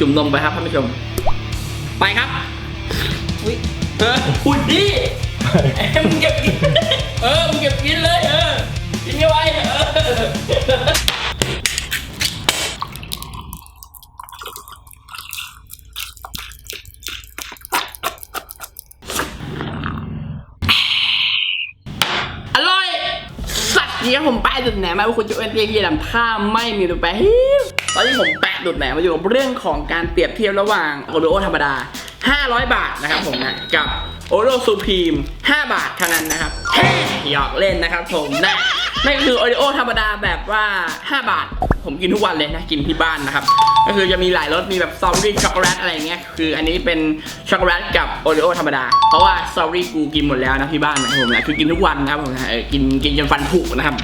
จุ่มนมไปครับท่านผู้ชม ไปครับ อุ้ยเออคุณดิเอ้ยมึงเก็บกิน เออมึงเก็บกินเลย เออ กินเข้าไปเอออร่อยสัตว์นี้ผมแปะดุดแหนมมาว่าคุณจะเป็นเตียงเยี่ยมถ้าไม่มีตัวแปะฮิ้วต อนที่ผมแปะดุดแหนมมาอยู่กับเรื่องของการเปรียบเทียบระหว่างโอโรโอธรรมดา 500 บาทนะครับผมนะกับโอโอซูพรีม5บาทเท่านั้นนะครับแฮ่หยอกเล่นนะครับผมนะ นั่นคือโอริโอธรรมดาแบบว่า 5 บาท ผมกินทุกวันเลยนะกินที่บ้านนะครับ ก็คือจะมีหลายรสมีแบบสตรอเบอรี่ช็อกโกแลตอะไรเงี้ยคืออันนี้เป็นช็อกโกแลตกับโอริโอธรรมดา เพราะว่าสตรอเบอรี่กูกินหมดแล้วนะที่บ้านนะผมนะคือกินทุกวันนะครับผมนะกินกินจนฟันผุนะครับ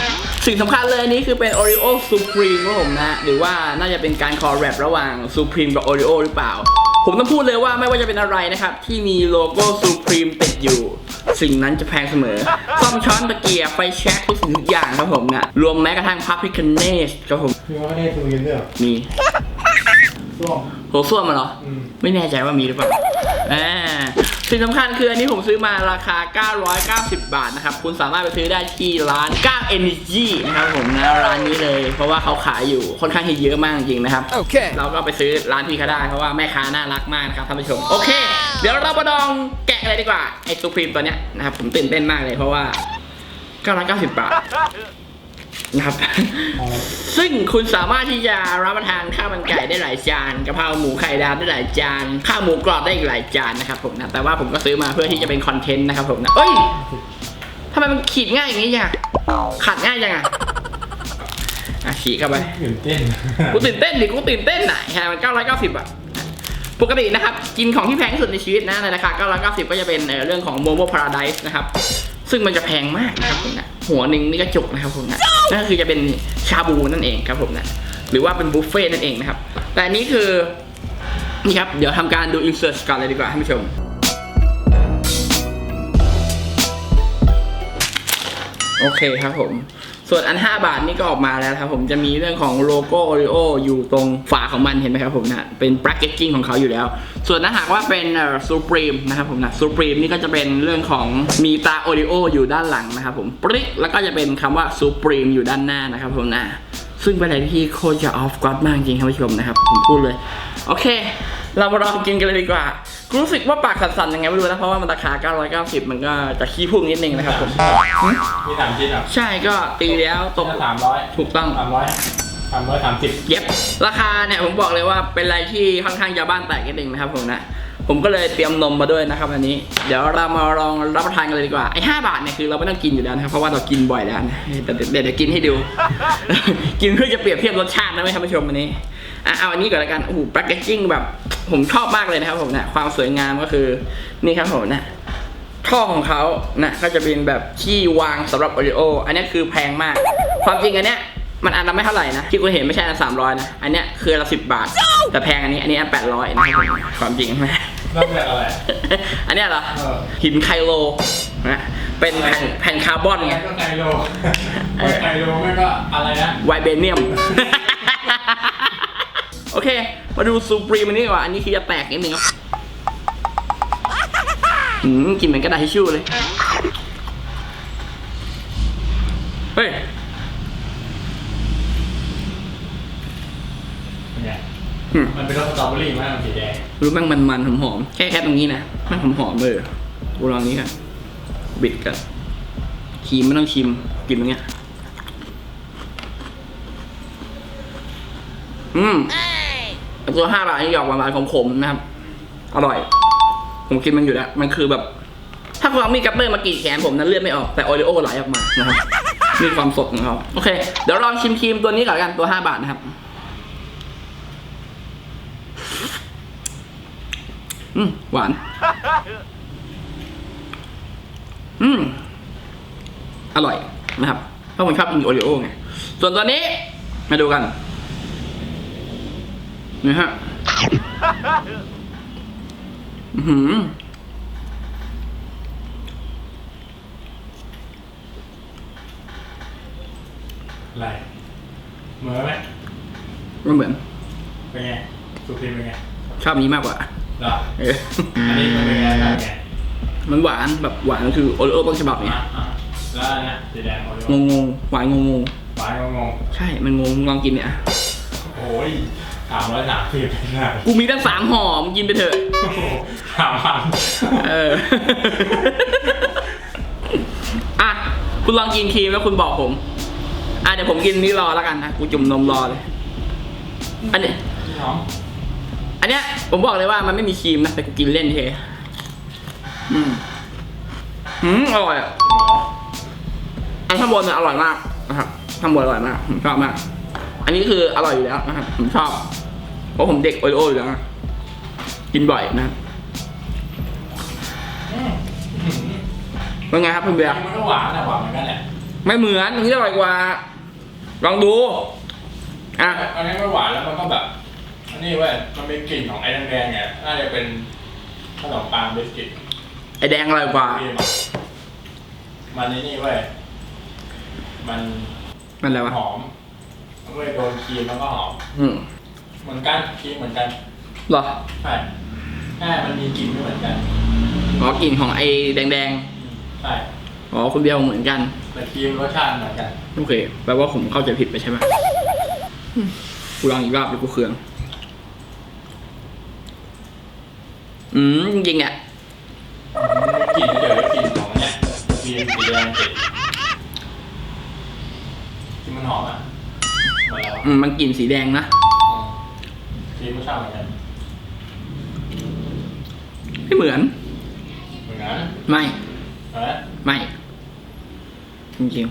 สิ่งสำคัญเลยนี่คือเป็นโอริโอซูพรีมครับผมนะหรือว่าน่าจะเป็นการคอลแรประหว่างซูพรีมกับโอริโอหรือเปล่า ผมต้องพูดเลยว่าไม่ว่าจะเป็นอะไรนะครับที่มีโลโก้ซูพรีมติดอยู่ สิ่งนั้นจะแพงเสมอซ่อมช้อนตะเกียบไฟแช็กทุกสิ่งทุกอย่างครับผมนะรวมแม้กระทั่งพระพิคเนสครับผมพี่ว่าไม่ได้ซูยินด้วยเหรอมี ส้วมโหส้วมมาเหรอ อืม ไม่แน่ใจว่ามีหรือเปล่าอ่าสิ่งสำคัญคืออันนี้ผมซื้อมาราคา 990 บาทนะครับ คุณสามารถไปซื้อได้ที่ร้าน9 Energy นะครับผมนะร้านนี้เลย เพราะว่าเขาขายอยู่ค่อนข้างที่เยอะมากจริงๆนะครับ Okay. เราก็ไปซื้อร้านพี่เขาได้ เพราะว่าแม่ค้าน่ารักมากนะครับท่านผู้ชม โอเค เดี๋ยวเรามาลองแกะอะไรดีกว่า ไอ้ซูพรีมตัวเนี้ยนะครับผมตื่นเต้นมากเลยเพราะว่า 990 บาท นะครับเอาละซึ่งคุณสามารถที่จะรับประทานข้าวมันไก่ได้หลายจานกะเพราหมูไข่ดาวได้หลายจานข้าวหมูกรอบได้อีกหลายจานนะครับผมนะแต่ว่าผมก็ซื้อมาเพื่อที่จะเป็นคอนเทนต์นะครับผมนะเอ้ยทำไมมันขีดง่ายอย่างนี้จังอะขัดง่ายจังอะอะขีดเข้าไปตื่นเต้นกูตื่นเต้นดิกูตื่นเต้นไหนฮะมัน990บาทปกตินะครับ กินของที่แพงที่สุดในชีวิตนะในราคา990 ก็จะเป็นเอ่อเรื่องของ Momo Paradise นะครับ ซึ่งมันจะแพงมากนะครับผมนะหัวหนึ่งนี่ก็จุกนะครับผมนะ นั่นคือจะเป็นชาบูนั่นเองครับผมนะหรือว่าเป็นบุฟเฟ่นั่นเองนะครับ แต่อันนี้คือนี่ครับ เดี๋ยวทำการดูอินเสิร์ชกันเลยดีกว่าท่านผู้ชม โอเคครับผม ส่วนอัน 5 บาทนี่ก็ออกมาแล้วครับผมจะมีเรื่องของโลโก้โอริโออยู่ตรงฝาของมันเห็นไหมครับผมนะเป็น packaging ของเขาอยู่แล้ว ส่วนถ้าหากว่าเป็นซูพรีมนะครับผมนะซูพรีมนี่ก็จะเป็นเรื่องของมีตาโอริโออยู่ด้านหลังนะครับผมปริ๊กแล้วก็จะเป็นคำว่าซูพรีมอยู่ด้านหน้านะครับผมนะซึ่งเป็นอะไรที่โคตรจะออฟกอดมากจริงครับผู้ชมนะครับผมพูดเลย โอเค เรามาลองกินกันเลยดีกว่า รู้สึกว่าปากสั่นๆยังไงไม่รู้นะเพราะว่ามันราคา 990 มันก็จะขี้พุ่งนิดนึงนะครับผม มีสามชิ้นอะใช่ก็ตีแล้วตก สามร้อยถูกต้อง สามร้อยสามร้อยสามสิบเย็บราคาเนี่ยผมบอกเลยว่าเป็นอะไรที่ค่อนข้างจะบ้านแตกนิดนึงนะครับผมนะผมก็เลยเตรียมนมมาด้วยนะครับอันนี้ เดี๋ยวเรามาลองรับประทานกันเลยดีกว่าไอ้ห้าบาทเนี่ยคือเราไม่ต้องกินอยู่แล้วนะครับเพราะว่าเรากินบ่อยแล้วนะแต่เดี๋ยวเดี๋ยวกินให้ดู กินเพื่อจะเปรียบเทียบรสชาตินะไม่ท่านผู้ชมอันนี้ อะเอาอันนี้ก่อนละกันโอ้โหแพ็กเกจจิ้งแบบ ผมชอบมากเลยนะครับผมนะความสวยงามก็คือนี่ครับผมนะท่อของเขานะก็จะเป็นแบบที่วางสำหรับโอริโอ อันนี้คือแพงมาก ความจริงอันเนี้ยมันอันละไม่เท่าไหร่นะ ที่กูเห็นไม่ใช่อันสามร้อยนะ อันเนี้ยคืออันละสิบบาท แต่แพงอันนี้ อันนี้อันแปดร้อยนะครับผมความจริงนะนั่นแบบอะไรอันเนี้ยเหรอเออหินไคโลนะเป็นแผ่นแผ่นคาร์บอนไงก็ไคโลไคโลไม่ก็อะไรนะไวเบเนียม โอเค มาดูซูปรีมันนี่ดีกว่า อันนี้คือจะแตกนิดนึงครับอืมกลินเหมือนกระดาษทิชชู่เลย เฮ้ยเป็นไงอืม มันเป็นรสสตรอเบอรี่ไหมมันสีแดงรู้แม่งมันมันหอมหอมๆแค่แค่ตรงนี้นะแม่งหอมหอมๆเลยกูลองนี้กันบิดกันครีมไม่ต้องชิมกินตรงเนี้ยอืมไอ้ ตัวห้าบาทนี่หยอกหวานๆขมๆนะครับ อร่อย ผมกินมันอยู่แล้วมันคือแบบ ถ้าคุณเอามมีดกัตเตอร์มากรีดแขนผมนั้นเลือดไม่ออกแต่โอริโอไหลออกมานะครับมีความสดของเขาโอเค เดี๋ยวลองชิมครีมตัวนี้ก่อนกันตัวห้าบาทนะครับอืมหวาน อืมอร่อยนะครับ เพราะผมชอบกินโอริโอไง ส่วนตัวนี้ มาดูกัน นี่ฮะอือหืออะไรเหมือนไหมไม่เหมือน เป็นไง สุพรีมเป็นไงชอบนี้มากกว่าเหรอเอออันนี้มันเป็นไงบ้างไงมันหวานแบบหวานคือโอริโอ้ต้นฉบับเนี่ยอะอะแล้วอันเนี้ยสีแดงโอริงโองงๆหวานงงหวานงงๆใช่ มันงงลองกินเนี่ยๆโอ้ย สามร้อยสามสิบเป็นไงกูมีตั้งสามห่อมึงกินไปเถอะโอ้โหสามพันเออ อะ คุณลองกินครีมแล้วคุณบอกผม อะเดี๋ยวผมกินนี้รอแล้วกันนะ กูจุ่มนมรอเลย อันเนี้ยน้องอันเนี้ยผมบอกเลยว่ามันไม่มีครีมนะ แต่กูกินเล่นเฉยอืมอืมอร่อยอะ อันข้างบนเนี่ยอร่อยมากนะครับข้างบนอร่อยมากผมชอบมาก อันนี้คืออร่อยอยู่แล้วนะครับผมชอบ เพราะผมเด็กโอริโออยู่แล้วนะกินบ่อยนะครับอืมเป็นไงครับคุณเบียร์ มันก็หวานนะหวานเหมือนกันแหละไม่เหมือนอันนี้อร่อยกว่า ลองดู อะ อันนี้ไม่หวานแล้วมันก็แบบ อันนี้เว้ย มันมีกลิ่นของไอ้แดงๆไงน่าจะเป็นขนมปังบิสกิตไอแดงอร่อยกว่าครีมอะมันนี่นี่เว้ย มันมันอะไรวะ หอม มันเว้ยโดนครีมแล้วก็หอม อืมเหมือนกันครีมเหมือนกัน เหรอใช่แค่มันมีกลิ่นไม่เหมือนกันอ๋อกลิ่นของไอแดงอืมใช่ ๆอ๋อคุณเบียร์เหมือนกัน แต่ครีมรสชาติเหมือนกันโอเคแปลว่าผมเข้าใจผิดไปใช่ไหมอืมกูลองอีกรอบดูกูเคือง อืมจริงๆเนี่ย มันมีกลิ่นเดี๋ยวกลิ่นของอันเนี้ยครีมสีแดงติด อนแล้วอืมมันกลิ่นสีแดงนะครีมรสชาติเหมือนกันไม่เหมือนเหมือนกันไม่เห็นไหมไม่จริง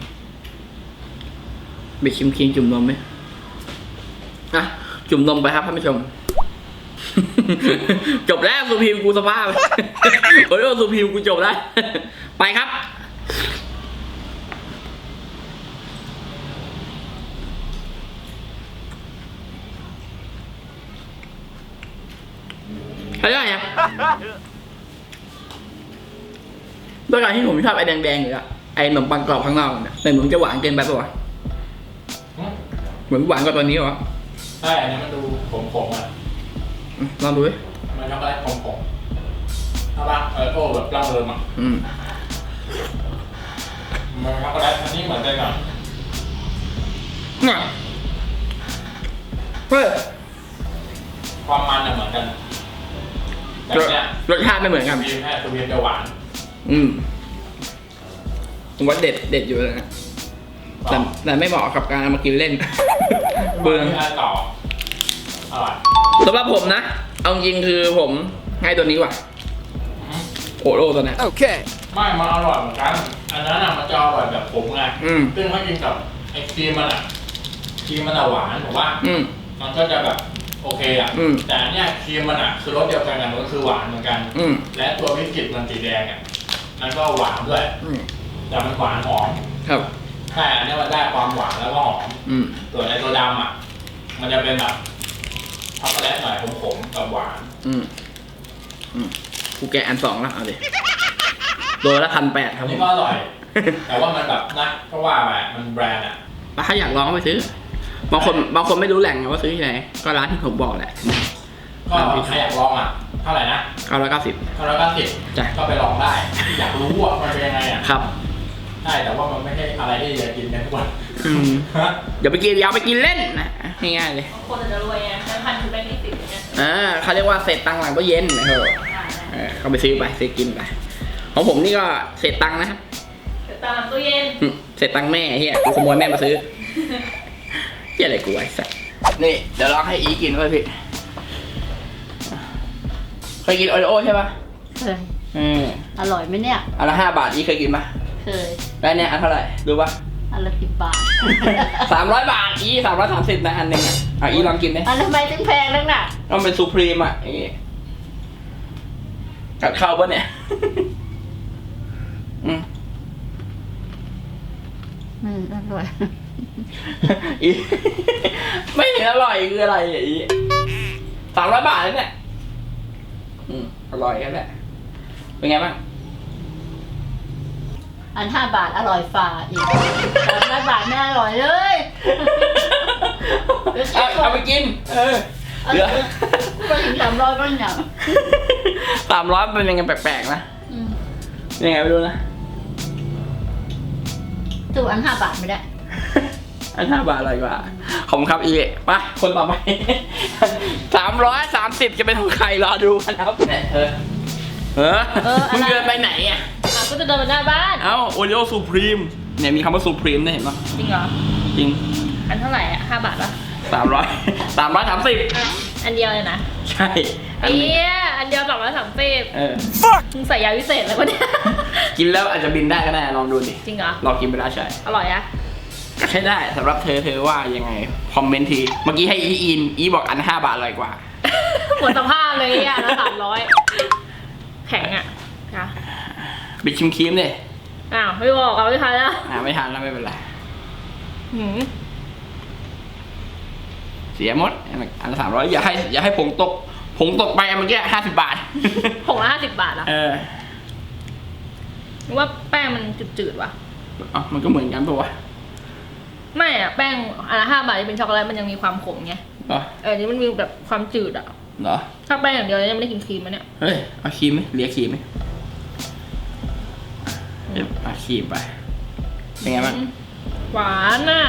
ๆไปชิมครีมจุ่มนมไหมอะจุ่มนมไปครับท่านผู้ชม จบแล้วสุพีมกูสภาพ โอ้ยสุพีมกูจบแล้ว ไปครับ ใช่ได้ยังด้วยการที่ผมชอบไอ้แดงๆอยู่อะไอ้ขนมปังกรอบข้างนอกเนี่ยแต่เหมือนจะหวานเกินไปปะวะเหมือนหวานกว่าตัวนี้วะใช่อันนี้มันดูขมๆอะลองดูดิมันช็อกโกแลตขมๆใช่ปะเออโอ้แบบร่างเริมอะอืมมันช็อกโกแลตอันนี้เหมือนกันอะเนี่ยเฮ้ยความมันอะเหมือนกัน รสเนี้ยรสชาติไม่เหมือนกันครีมแค่ตัวเวียนจะหวานอืมผมว่าเด็ดเด็ดอยู่เลยนะแต่แต่ไม่เหมาะกับการเอามากินเล่น เบืองมีอะไรต่ออร่อยสำหรับผมนะ เอาจริงๆคือผมให้ตัวนี้ว่ะอืมโอโรตัวเนี้ย Okay. ไม่มันอร่อยเหมือนกัน อันนั้นอะมันจะอร่อยแบบผมไงอืมซึ่งถ้ากินกับไอ้ครีมมันอะครีมมันอะหวานผมว่าอืมมันก็จะแบบ โอเคอะอืมแต่อันเนี้ยครีมมันอะคือรสเดียวกันกันมันก็คือหวานเหมือนกัน อืม และตัวบิสกิตมันสีแดงอะมันก็หวานด้วย อืมแต่มันหวานหอมครับใช่อันเนี้ยมันได้ความหวานแล้วก็หอม อืม ส่วนไอ้ตัวดำอะ มันจะเป็นแบบช็อกโกแลตหน่อยขมๆกับหวาน อืม อืมกูแกะอันสองแล้วเอาดิโลละพันแปดคอัรันบผนี้ม ก็อร่อย แต่ว่ามันแบบนะก็ว่าไปมันแบรนด์อะ ถ้าอยากลองก็ไปซื้อ บางคนบางคนไม่รู้แหล่งว่าซื้อที่ไหนก็ร้านที่ผมบอกแหละ ก็ใครอยากลองอะ เท่าไหร่นะเก้าร้อยเก้าสิบเท่าไหร่ก็สิบจ้ะ ก็ไปลองได้ อยากรู้ว่ามันเป็นยังไงอะครับใช่แต่ว่ามันไม่ใช่อะไรที่จะกินกันทุกวันอืมฮะอย่าไปกินอย่าไปกินเล่นนะง่ายๆเลยบางคนอาจจะรวยไงแบงค์พันคือแบงค์ยี่สิบอย่างเงี้ยอ่าเขาเรียกว่าเศษตังค์หลังตู้เย็นนะครับได้เออเขาไปซื้อไปซื้อกินไปของผมนี่ก็เศษตังค์นะครับเดี๋ยวตามหลังตู้เย็นอืมเศษตังค์แม่เฮียกูขโมยแม่มาซื้อเฮี ยอะไรกูไอ้สัสนี่ เดี๋ยวลองให้อีกินด้วยพี่เคยกินโอริโอใช่ปะเคยอืมอร่อยไหมเนี่ยอันละห้าบาทอีเคยกินปะเคยแล้วเนี่ยอันเท่าไหร่ดูปะอันละสิบบาทสามร้อยบาทอีสามร้อยสามสิบนะอันหนึ่งอะอะอีลองกินดิอันทำไมถึงแพงนักหนาต้องเป็นซูพรีมอะอีกัดเข้าปะเนี่ยอืม อืมอร่อย อีไม่เห็นอร่อยคืออะไรอะอีสามร้อยบาทแล้วเนี่ยอืมอร่อยกันแหละเป็นไงบ้าง อันห้าบาทอร่อยฝ่าอีกสามร้อยบาทไม่อร่อยเลย เอาเอาไปกิน เออเหลือไปถึงสามร้อยก็อย่างสามร้อยเป็นยังไงแปลกๆนะอืมยังไงไม่รู้นะ ตู้อันห้าบาทไม่ได้ อันห้าบาทอะไรกว่าขอบคุณครับอีเอะไปคนต่อไปสามร้อยสามสิบจะเป็นของใครรอดูกันครับเนี่ยเธอเออเอออะไร มึงเดินไปไหนอะ อะก็จะเดินไปหน้าบ้าน เอ้าโอริโอซูพรีมเนี่ยมีคำว่าซูพรีมเนี่ยเห็นปะจริงเหรอ จริงอันเท่าไหร่อะห้าบาทปะสามร้อยสามร้อยสามสิบอะอันเดียวเลยนะใช่อันนี้เอี้ยอันเดียวสองร้อยสามสิบเออ มึงใส่ยาวิเศษเลยวะเนี่ย กินแล้วอาจจะบินได้ก็ได้ลองดูดิจริงเหรอ ลองกินไปแล้วใช่ อร่อยอะก็ ใช้ได้สำหรับเธอเธอว่ายังไง คอมเมนต์ที เมื่อกี้ให้อีอิน อีบอกอันห้าบาทอร่อยกว่า หมดสภาพเลยอะแล้วสามร้อยแข็งอะค่ะบิดชิมครีมเลยอ้าวไม่บอกเอาไม่ทันแล้วอ่าไม่ทานแล้วไม่เป็นไร หืมเสียหมด อันละสามร้อยอย่าให้อย่าให้ผงตก ผงตกไปเมื่อกี้ห้าสิบบาท ผงละห้าสิบบาทเหรอะเออนึกว่าแป้งมันจืดๆว่ะอ๋อมันก็เหมือนกันปะวะ ไม่อะแป้งอันละห้าบาทที่เป็นช็อกโกแลตมันยังมีความขมไงเหรอเอออันนี้มันมีแบบความจืดอะเหรอ ถ้าแป้งอย่างเดียวยังไม่ได้กินครีมมันเนี่ยเฮ้ย เอาครีมไหมเหลียครีมไหมเดี๋ยวเอาครีมไป เป็นไงบ้างอืมหวานอะ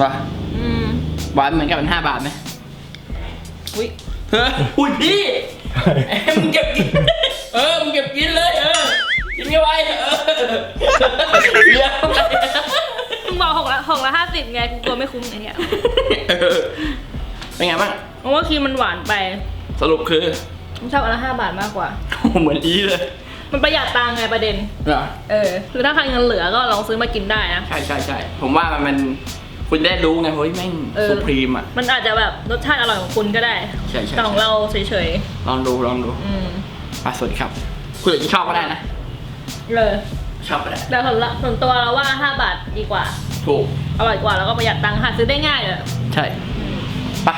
วะอืมหวานเหมือนกับเป็นห้าบาทไหมอุ้ยเฮ้ยอุ้ยพี่เอ้ยมึงเก็บกิน เออ มึงเก็บกินเลย เออ กินเข้าไปเออเลี้ยงเข้าไปมึงบอก หกละหกละห้าสิบไงกูกลัวไม่คุ้มไอ้เนี่ยเออเป็นไงบ้างเพราะว่าครีมมันหวานไปสรุปคือผมชอบอันละห้าบาทมากกว่าเหมือนอีเลยมันประหยัดตังค์ไงประเด็น เหรอเออคือถ้าใครเงินเหลือก็ลองซื้อมากินได้นะ ใช่ใช่ใช่ผมว่ามันมันคุณได้รู้ไงเฮ้ยแม่งเออ สุพรีมอะ มันอาจจะแบบรสชาติอร่อยของคุณก็ได้ใช่ใช่ แต่ของเราเฉยลองดูลองดูๆ อืมไปสวัสดีครับ คุณอาจจะชอบก็ได้นะ เลย ชอบก็ได้แต่ส่วนละส่วนตัวเราว่าห้าบาทดีกว่า ถูก อร่อยกว่าแล้วก็ประหยัดตังค์หาซื้อได้ง่ายเลย ใช่ไป